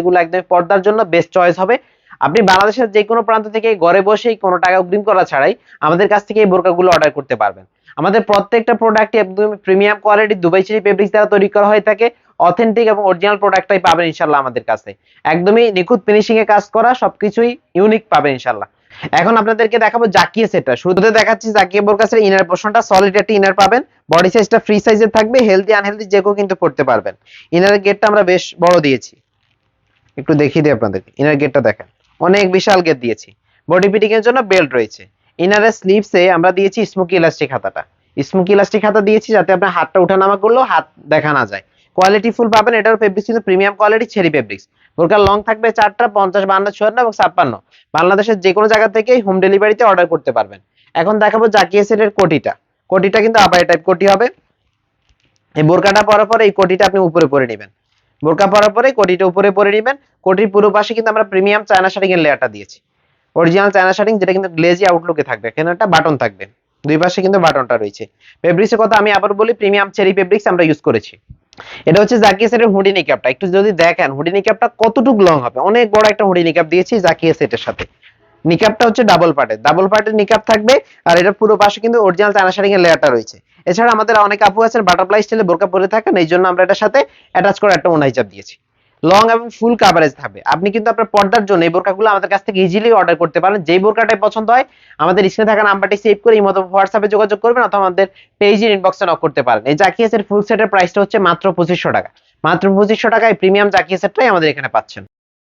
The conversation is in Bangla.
এগুলো একদম পর্দার জন্য বেস্ট চয়েস হবে। আপনি বাংলাদেশের যে কোনো প্রান্ত থেকে ঘরে বসেই কোনো টাকা অগ্রিম করা ছাড়াই আমাদের কাছ থেকে এই বোরকাগুলো অর্ডার করতে পারবেন। আমাদের প্রত্যেকটা প্রোডাক্ট একদম premium quality Dubai cherry fabrics দ্বারা তৈরি করা হয়ে থাকে। অথেন্টিক এবং অরিজিনাল প্রোডাক্টটাই পাবেন ইনশাল্লাহ আমাদের কাছে। একদমই নিখুঁত ফিনিশিং এ কাজ করা সবকিছুই ইউনিক পাবেন ইনশাল্লাহ। এখন আপনাদেরকে দেখাবো জাকিয়ে সেটটা। শুরুতে দেখাচ্ছি জাকিয়ে বোরকাসের ইনার পোর্শনটা সলিড একটা ইনার পাবেন। বডি সাইজটা ফ্রি সাইজের থাকবে। হেলদি আনহেলদি যে কেউ কিন্তু পড়তে পারবেন। ইনারের গেটটা আমরা বেশ বড় দিয়েছি। একটু দেখিয়ে দিই আপনাদের ইনার গেটটা দেখেন। অনেক বিশাল গেট দিয়েছি। বডি ফিটিং এর জন্য বেল্ট রয়েছে। ইনারের স্লিভসে আমরা দিয়েছি স্মোকি ইলাস্টিক হাতাটা। স্মোকি ইলাস্টিক হাতা দিয়েছি যাতে আপনার হাতটা উঠানামা করলেও হাত দেখা না যায়। কোয়ালিটি ফুল পাবেন, এটার ফেব্রিক্স কিন্তু প্রিমিয়াম কোয়ালিটি ছেড়ি ফেব্রিক্স বোরকার লং থাকবে চারটা, পঞ্চাশ, বান্ন, চুয়ান্ন এবং ছাপ্পান্ন। বাংলাদেশের যে কোনো জায়গা থেকে হোম ডেলিভারিতে অর্ডার করতে পারবেন। এখন দেখাবো জাকিয়ে সেটের কোটিটা। কোটিটা কিন্তু আবার টাইপ কোটি হবে। এই বোরকাটা পরার পরে এই কোটিটা আপনি উপরে পরে নেবেন। বোরকা পরার পরে কোটিটা উপরে পরে নেবেন। কোটির পুরো পাশে কিন্তু আমরা প্রিমিয়াম চায়না শার্টিং এর লেয়ারটা দিয়েছি। অরিজিনাল চায়না শার্টিং যেটা কিন্তু গ্লেজি আউটলুকে থাকবে। এখানে একটা বাটন থাকবে। দুই পাশে কিন্তু বাটনটা রয়েছে। ফেব্রিক্সের কথা আমি আবার বলি প্রিমিয়াম চেরি ফেব্রিক্স আমরা ইউজ করেছি। এটা হচ্ছে জাকিয়ে সেটের হুডি নিক্যাপটা একটু যদি দেখেন হুডি নিক্যাপটা কতটুকু লং হবে? অনেক বড় একটা হুডি নিক্যাপ দিয়েছি জাকিয়ে সেটের সাথে। নিকাপটা হচ্ছে ডাবল পার্টের ডাবল পার্টের নিকাপ থাকবে। আর এটা পুরো পাশে কিন্তু অরিজিনাল চায়না শাড়িং এর লেয়ারটা রয়েছে। এছাড়া আমাদের অনেক আপু আছেন বাটারফ্লাই স্টাইলে বোরকা পরে থাকেন, এই জন্য আমরা এটার সাথে অ্যাটাচ করে একটা ওনা হিজাব দিয়েছি। লং এবং ফুল কাভারেজ থাকবে। আপনি কিন্তু আপনার পর্দার জন্য এই বোরকাগুলো আমাদের কাছ থেকে ইজিলি অর্ডার করতে পারেন। যেই বোরকাটাই পছন্দ হয়, আমাদের স্ক্রিনে থাকা নাম্বারটি সেভ করে এই মতো হোয়াটসঅ্যাপে যোগাযোগ করবেন অথবা আমাদের পেজের ইনবক্সে নক করতে পারেন। এই জাকিয়েসের ফুল সেটের প্রাইসটা হচ্ছে মাত্র পঁচিশশো টাকা। মাত্র পঁচিশশো টাকায় প্রিমিয়াম জাকিয়ে সেটটাই আমাদের এখানে পাচ্ছেন।